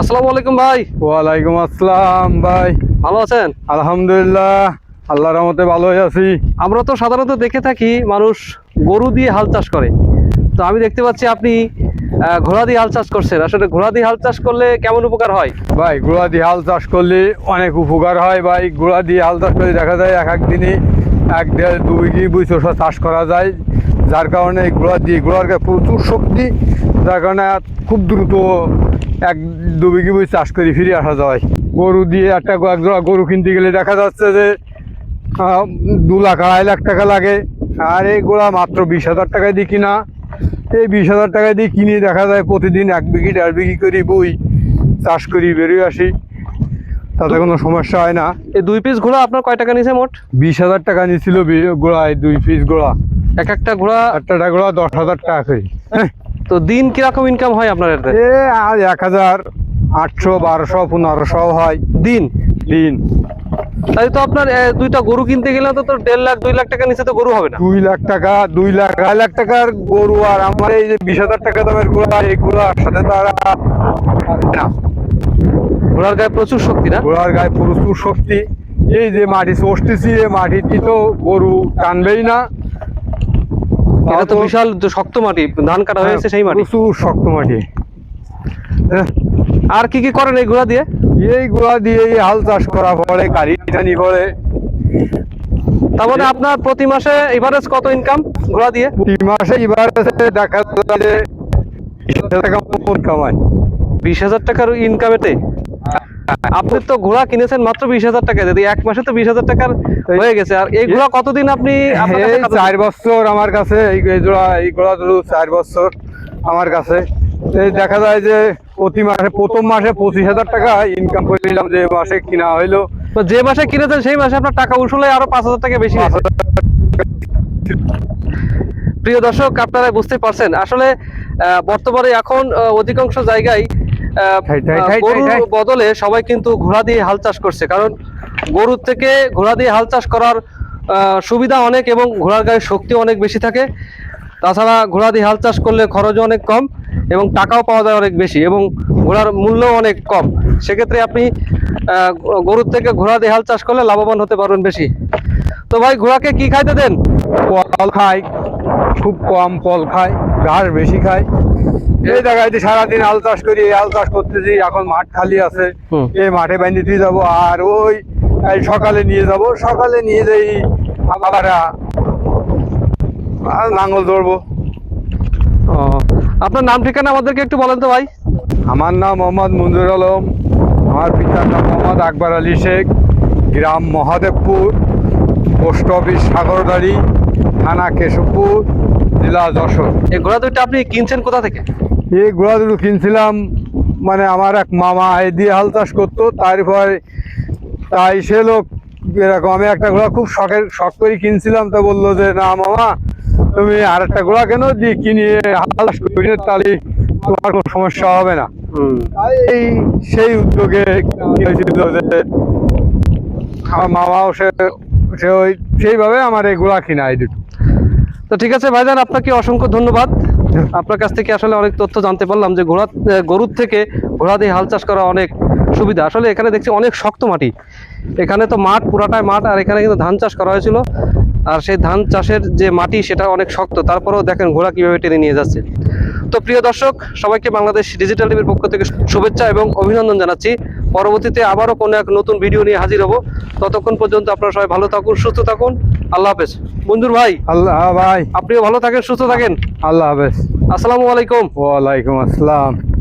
আসসালামু আলাইকুম ভাই। ওয়ালাইকুম আসসালাম ভাই। ভালো আছেন? আলহামদুলিল্লাহ আল্লাহর রহমতে ভালোই আছি। আমরা তো সাধারণত দেখে থাকি মানুষ গরু দিয়ে হাল চাষ করে। তো আমি দেখতে পাচ্ছি আপনি ঘোড়া দিয়ে হাল চাষ করছেন। আসলে ঘোড়া দিয়ে হাল চাষ করলে কেমন উপকার হয়? ভাই ঘোড়া দিয়ে হাল চাষ করলে অনেক উপকার হয় ভাই। ঘোড়া দিয়ে হাল চাষ করলে দেখা যায় এক এক দিনে এক দেড় দুই কি বছর চাষ করা যায়। যার কারণে এই গুড়া দিয়ে ঘোড়ার প্রচুর শক্তি। যার কারণে খুব দ্রুত এক দু বিঘি বই চাষ করে ফিরে আসা যায়। গরু দিয়ে একটা এক জোড়া গরু কিনতে গেলে দেখা যাচ্ছে যে দু লাখ আড়াই লাখ টাকা লাগে। আর এই গোড়া মাত্র বিশ হাজার টাকায় দিই কিনা। এই বিশ হাজার টাকায় দিয়ে কিনে দেখা যায় প্রতিদিন এক বিঘি দেড় বিঘি করি বই চাষ করি বেরিয়ে আসি। তাতে কোনো সমস্যা হয় না। এই দুই পিস ঘোড়া আপনার কয় টাকা নিয়েছে মোট? বিশ হাজার টাকা নিয়েছিল বি- গোড়ায় দুই পিস গোড়া। এক একটা ঘোড়া একটা ঘোড়া দশ হাজার টাকা করি। হ্যাঁ তো দিন কীরকম ইনকাম হয় আপনার এতে? এ এক হাজার আটশো বারোশো পনেরোশো হয়। দিন? দিন। তাই তো আপনার দুইটা গরু কিনতে গেলে তো তো দেড় লাখ দুই লাখ টাকা নিচে তো গরু হবে না। দুই লাখ টাকা দুই লাখ আড়াই লাখ টাকার গরু আর আমার এই যে বিশ হাজার টাকা দামের গোড়া এই গোড়ার সাথে তারা না। ঘোড়ার গায়ে প্রচুর শক্তি না? ঘোড়ার গায়ে প্রচুর শক্তি। এই যে মাটি এই মাটিতে তো গরু টানবেই না। এটা তো বিশাল শক্ত মাটি ধান কাটা হয়েছে সেই মাটি। প্রচুর শক্ত মাটি। হ্যাঁ, আর কি কি করেন এই ঘোড়া দিয়ে? এই গোড়া দিয়ে হাল চাষ করা পরে গাড়ি টানি পরে। তার মানে আপনার প্রতি মাসে এভারেজ কত ইনকাম ঘোড়া দিয়ে? প্রতি মাসে এবার দেখা যায় যে বিশ হাজার টাকা মতন কামাই বিশ হাজার টাকার ইনকামেতে আপনি তো ঘোড়া কিনেছেন মাত্র বিশ হাজার টাকা যদি এক মাসে তো বিশ হাজার টাকার হয়ে গেছে। আর এই ঘোড়া কতদিন আপনি চার বছর আমার কাছে এই জোড়া এই ধরু চার বছর আমার কাছে। দেখা যায় যে প্রতি মাসে প্রথম মাসে পঁচিশ হাজার টাকা ইনকাম করে নিলাম যে মাসে কিনা হইল। তো যে মাসে কিনেছেন সেই মাসে আপনার টাকা উসুলে আরও পাঁচ হাজার টাকা বেশি। প্রিয় দর্শক আপনারা বুঝতে পারছেন। আসলে আহ, বর্তমানে এখন অধিকাংশ জায়গায় গরুর। বদলে সবাই কিন্তু ঘোড়া দিয়ে হাল চাষ করছে। কারণ গরুর থেকে ঘোড়া দিয়ে হাল চাষ করার সুবিধা অনেক এবং ঘোড়ার গায়ে শক্তি অনেক বেশি থাকে। তাছাড়া ঘোড়া দিয়ে হাল চাষ করলে খরচ অনেক কম এবং টাকাও পাওয়া যায় অনেক বেশি এবং ঘোড়ার মূল্য অনেক কম। সেক্ষেত্রে আপনি গরুর থেকে ঘোড়া দিয়ে হাল চাষ করলে লাভবান হতে পারবেন বেশি। তো ভাই ঘোড়াকে কি খাইতে দেন? ফল খায় খুব কম ফল খায় ঘাস বেশি খায় এই জায়গায় সারাদিন হাল চাষ করি হাল চাষ করতেছি এখন মাঠ খালি আছে। এই মাঠে বাঁধিতে যাব আর ওই সকালে নিয়ে যাব সকালে নিয়ে যাই আবার লাঙ্গল ধরবো। আপনার নাম ঠিকানা আমাদেরকে একটু বলেন তো ভাই। আমার নাম মোহাম্মদ মঞ্জুর আলম আমার পিতার নাম মোহাম্মদ আকবর আলী শেখ গ্রাম মহাদেবপুর পোস্ট অফিস সাগরদাড়ি থানা কেশবপুর জেলা যশোর। এই ঘোড়া দুইটা আপনি কিনছেন কোথা থেকে? এই ঘোড়া দুটো কিনছিলাম মানে আমার এক মামা এই দিয়ে হাল চাষ করতো তারপর তাই সে লোক এরকম আমি একটা ঘোড়া খুব শখের শখ করে কিনছিলাম তা বলল যে না মামা তুমি আর একটা ঘোড়া কেন দিয়ে কিনে হাল চাষ করি তাহলে তোমার কোনো সমস্যা হবে না। এই সেই উদ্যোগে যে আমার মামাও সে সে ওই সেইভাবে আমার এই ঘোড়া কিনা এই দুটো। তো ঠিক আছে ভাইজান আপনাকে অসংখ্য ধন্যবাদ। আপনার কাছ থেকে আসলে অনেক তথ্য জানতে পারলাম যে ঘোড়া গরুর থেকে ঘোড়া দিয়ে হাল চাষ করা অনেক সুবিধা। আসলে এখানে দেখছি অনেক শক্ত মাটি। এখানে তো মাঠ, পুরাটাই মাঠ, আর এখানে কিন্তু ধান চাষ করা হয়েছিল। আর সেই ধান চাষের যে মাটি, সেটা অনেক শক্ত। তারপরেও দেখেন ঘোড়া কীভাবে টেনে নিয়ে যাচ্ছে। তো প্রিয় দর্শক, সবাইকে বাংলাদেশ ডিজিটাল টিভির পক্ষ থেকে শুভেচ্ছা এবং অভিনন্দন জানাচ্ছি। পরবর্তীতে আবারও কোনো এক নতুন ভিডিও নিয়ে হাজির হব। ততক্ষণ পর্যন্ত আপনারা সবাই ভালো থাকুন, সুস্থ থাকুন। আল্লাহ হাফেজ। বন্ধুর ভাই আল্লাহ ভাই। আপনিও ভালো থাকেন সুস্থ থাকেন। আল্লাহ হাফেজ। আসসালামু আলাইকুম। ওয়ালাইকুম আসসালাম।